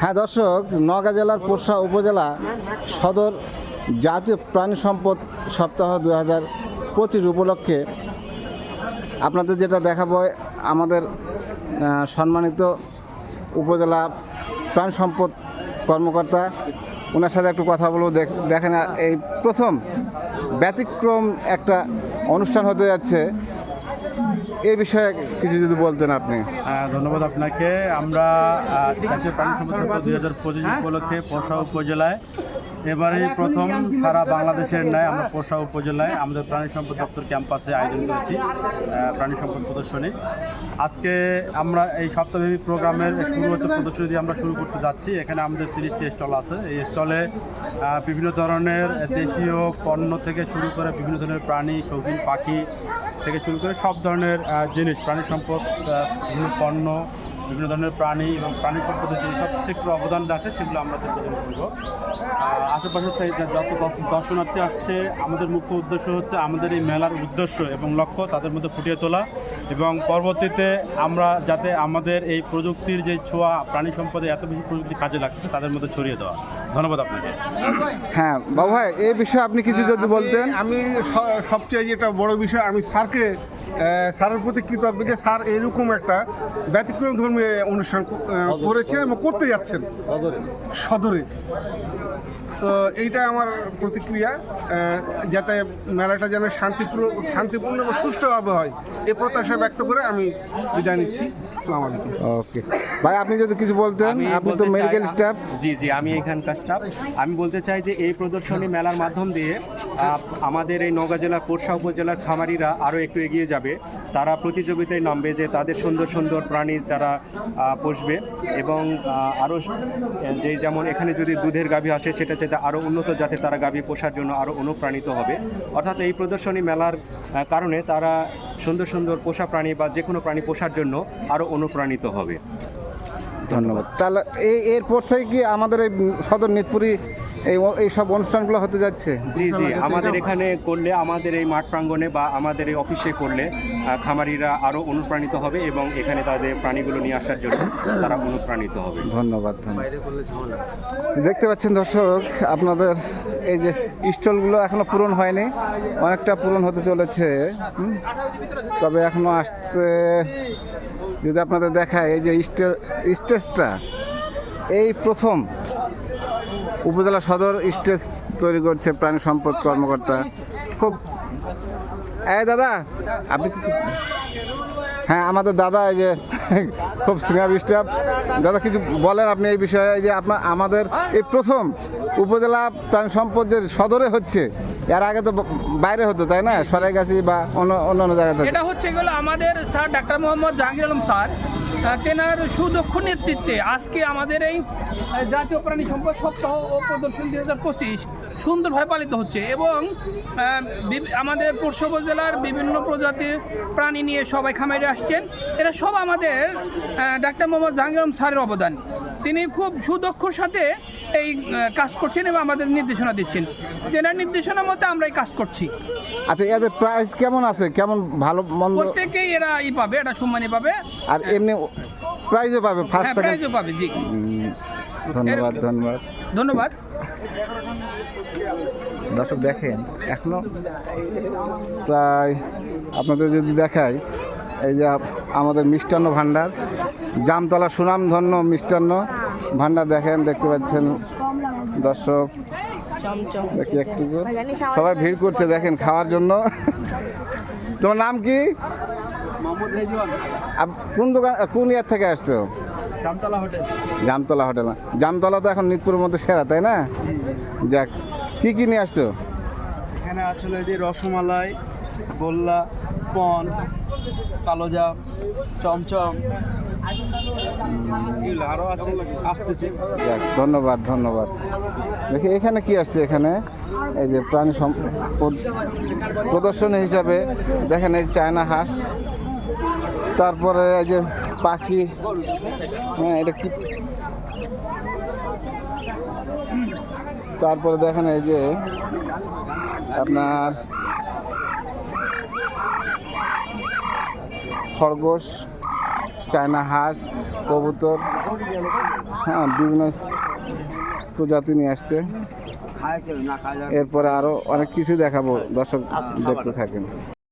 হ্যাঁ দর্শক, নওগাঁ জেলার পোষা উপজেলা সদর জাতীয় প্রাণী সম্পদ সপ্তাহ দু হাজার পঁচিশ উপলক্ষে আপনাদের যেটা দেখাবো, আমাদের সম্মানিত উপজেলা প্রাণ সম্পদ কর্মকর্তা ওনার সাথে একটু কথা বলব, দেখ- দেখেন, এই প্রথম ব্যতিক্রম একটা অনুষ্ঠান হতে যাচ্ছে। এই বিষয়ে কিছু যদি বলতেন আপনি। ধন্যবাদ আপনাকে। আমরা জাতীয় প্রাণী সম্পদ দুই হাজার পঁচিশ উপলক্ষে পশা উপজেলায় এবারে প্রথম সারা বাংলাদেশের ন্যায় আমরা পোষা উপজেলায় আমাদের প্রাণী সম্পদ দপ্তর ক্যাম্পাসে আয়োজন করেছি প্রাণী সম্পদ প্রদর্শনী। আজকে আমরা এই সপ্তাহব্যাপী প্রোগ্রামের শুরু হচ্ছে প্রদর্শনী দিয়ে আমরা শুরু করতে যাচ্ছি। এখানে আমাদের তিরিশটি স্টল আছে। এই স্টলে বিভিন্ন ধরনের দেশীয় পণ্য থেকে শুরু করে বিভিন্ন ধরনের প্রাণী শৌখিন পাখি থেকে শুরু করে সব ধরনের জিনিস প্রাণী সম্পদ বিভিন্ন পণ্য বিভিন্ন ধরনের প্রাণী এবং প্রাণী সম্পদের যে সবচেয়ে একটু অবদান রাখে সেগুলো আমরা চেষ্টা করব। আশেপাশে থেকে যত দর্শ- দর্শনার্থী আসছে আমাদের মুখ্য উদ্দেশ্য হচ্ছে আমাদের এই মেলার উদ্দেশ্য এবং লক্ষ্য তাদের মধ্যে ফুটিয়ে তোলা এবং পরবর্তীতে আমরা যাতে আমাদের এই প্রযুক্তির যে ছোঁয়া প্রাণী সম্পদে এত বেশি প্রযুক্তি কাজে লাগছে তাদের মধ্যে ছড়িয়ে দেওয়া। ধন্যবাদ আপনাকে। হ্যাঁ বাবু ভাই এই বিষয়ে আপনি কিছু যদি বলতেন। আমি সবচেয়ে যেটা বড় বিষয় আমি স্যারকে আহ, স্যারের প্রতি কৃতজ্ঞ যে স্যার এরকম একটা ব্যতিক্রম ধর্মীয় অনুষ্ঠান করেছে করেছেন এবং করতে যাচ্ছেন। সদরে। তো এইটা আমার প্রতিক্রিয়া যাতে মেলাটা যেন শান্তিপূর্ণ শান্তিপূর্ণ এবং সুষ্ঠুভাবে হয়। এই প্রত্যাশা ব্যক্ত করে আমি বিদায় নিচ্ছি। আসসালামু ওকে। ভাই আপনি যদি কিছু বলতেন আমি আপনি তো বলতে চাই- মেডিকেল স্টাফ জি জি আমি এখানকার স্টাফ আমি বলতে চাই যে এই প্রদর্শনী মেলার মাধ্যম দিয়ে আমাদের এই নওগাঁ জেলার পোরশা উপজেলার খামারিরা আরও একটু এগিয়ে যাবে। তারা প্রতিযোগিতায় নামবে যে তাদের সুন্দর সুন্দর প্রাণী যারা পোষবে এবং আরও যে যেমন এখানে যদি দুধের গাভী আসে সেটা চাইতে আরও উন্নত যাতে তারা গাভী পোষার জন্য আরও অনুপ্রাণিত হবে। অর্থাৎ এই প্রদর্শনী মেলার কারণে তারা সুন্দর সুন্দর পোষা প্রাণী বা যে কোনো প্রাণী পোষার জন্য আরও অনুপ্রাণিত হবে। ধন্যবাদ। তাহলে এই এরপর থেকে কি আমাদের এই সদর নিতপুরি এই এই সব অনুষ্ঠানগুলো হতে যাচ্ছে। জি জি আমাদের এখানে করলে আমাদের এই মাঠ প্রাঙ্গণে বা আমাদের এই অফিসে করলে খামারিরা আরও অনুপ্রাণিত হবে এবং এখানে তাদের প্রাণীগুলো নিয়ে আসার জন্য তারা অনুপ্রাণিত হবে। ধন্যবাদ দেখতে পাচ্ছেন দর্শক আপনাদের এই যে স্টলগুলো এখনও পূরণ হয়নি অনেকটা পূরণ হতে চলেছে তবে এখনও আসতে যদি আপনাদের দেখায় এই যে স্টে- স্টেজটা এই প্রথম উপজেলা সদর স্টেজ তৈরি করছে প্রাণী সম্পদ কর্মকর্তা। খুব এই দাদা, আপনি কিছু হ্যাঁ আমাদের দাদা এই যে, খুব সিনিয়র স্টাফ দাদা, কিছু বলেন আপনি এই বিষয়ে যে আপনার আমাদের এই প্রথম উপজেলা প্রাণী সম্পদ যে সদরে হচ্ছে, এর আগে তো বাইরে হতো, তাই না? সরাইগাছি বা অন্য অন্য অন্য জায়গা থেকে এটা হচ্ছে এগুলো আমাদের sir doctor Mohammad Jahangir Alam sir. তেনার সুদক্ষ নেতৃত্বে আজকে আমাদের এই জাতীয় প্রাণী সম্পদ সপ্তাহ ও প্রদর্শন দুই হাজার পঁচিশ সুন্দরভাবে পালিত হচ্ছে এবং আমাদের পশ্চিম জেলার বিভিন্ন প্রজাতির প্রাণী নিয়ে সবাই খামারে আসছেন। এরা সব আমাদের ডাক্তার মোহাম্মদ জাহাঙ্গীর স্যারের অবদান। তিনি খুব সুদক্ষর সাথে এই কাজ করছেন এবং আমাদের নির্দেশনা দিচ্ছেন। যেনার নির্দেশনা মতে আমরা এই কাজ করছি। আচ্ছা এদের প্রাইস কেমন আছে? কেমন ভালো মন্দ? প্রত্যেকেই এরা ই পাবে এটা সম্মানই পাবে। আর এমনি প্রাইজও পাবে ফার্স্ট হ্যাঁ প্রাইজও পাবে জি। ধন্যবাদ ধন্যবাদ। ধন্যবাদ। দর্শক দেখেন এখনও প্রায় আপনাদের যদি দেখাই এই যে আমাদের মিষ্টান্ন ভাণ্ডার জামতলা সুনামধন্য মিষ্টান্ন। ভান্ডার দেখেন দেখতে পাচ্ছেন দর্শক। দেখি একটু। সবাই ভিড় করছে দেখেন খাওয়ার জন্য। তোমার নাম কি? কোন দোকান কোন ইয়ার থেকে আসছো? জামতলা হোটেল। জামতলা হোটেল। জামতলা তো এখন নিতপুরের মধ্যে সেরা তাই না? যাক কি কি নিয়ে আসছো? এখানে আসলে যে রসমালাই গোল্লা পঞ্চ কালোজাম চমচম যাক, ধন্যবাদ ধন্যবাদ। দেখি, এখানে কি আসছে এখানে? এই যে প্রাণী প্রদর্শনী হিসাবে দেখেন এই চায়না হাঁস। তারপরে এই যে পাখি। হ্যাঁ এটা কি তারপরে দেখেন এই যে আপনার খরগোশ। চায়না হাঁস কবুতর হ্যাঁ বিভিন্ন প্রজাতি নিয়ে আসছে। এরপরে আরও অনেক কিছু দেখাবো দর্শক দেখতে থাকেন।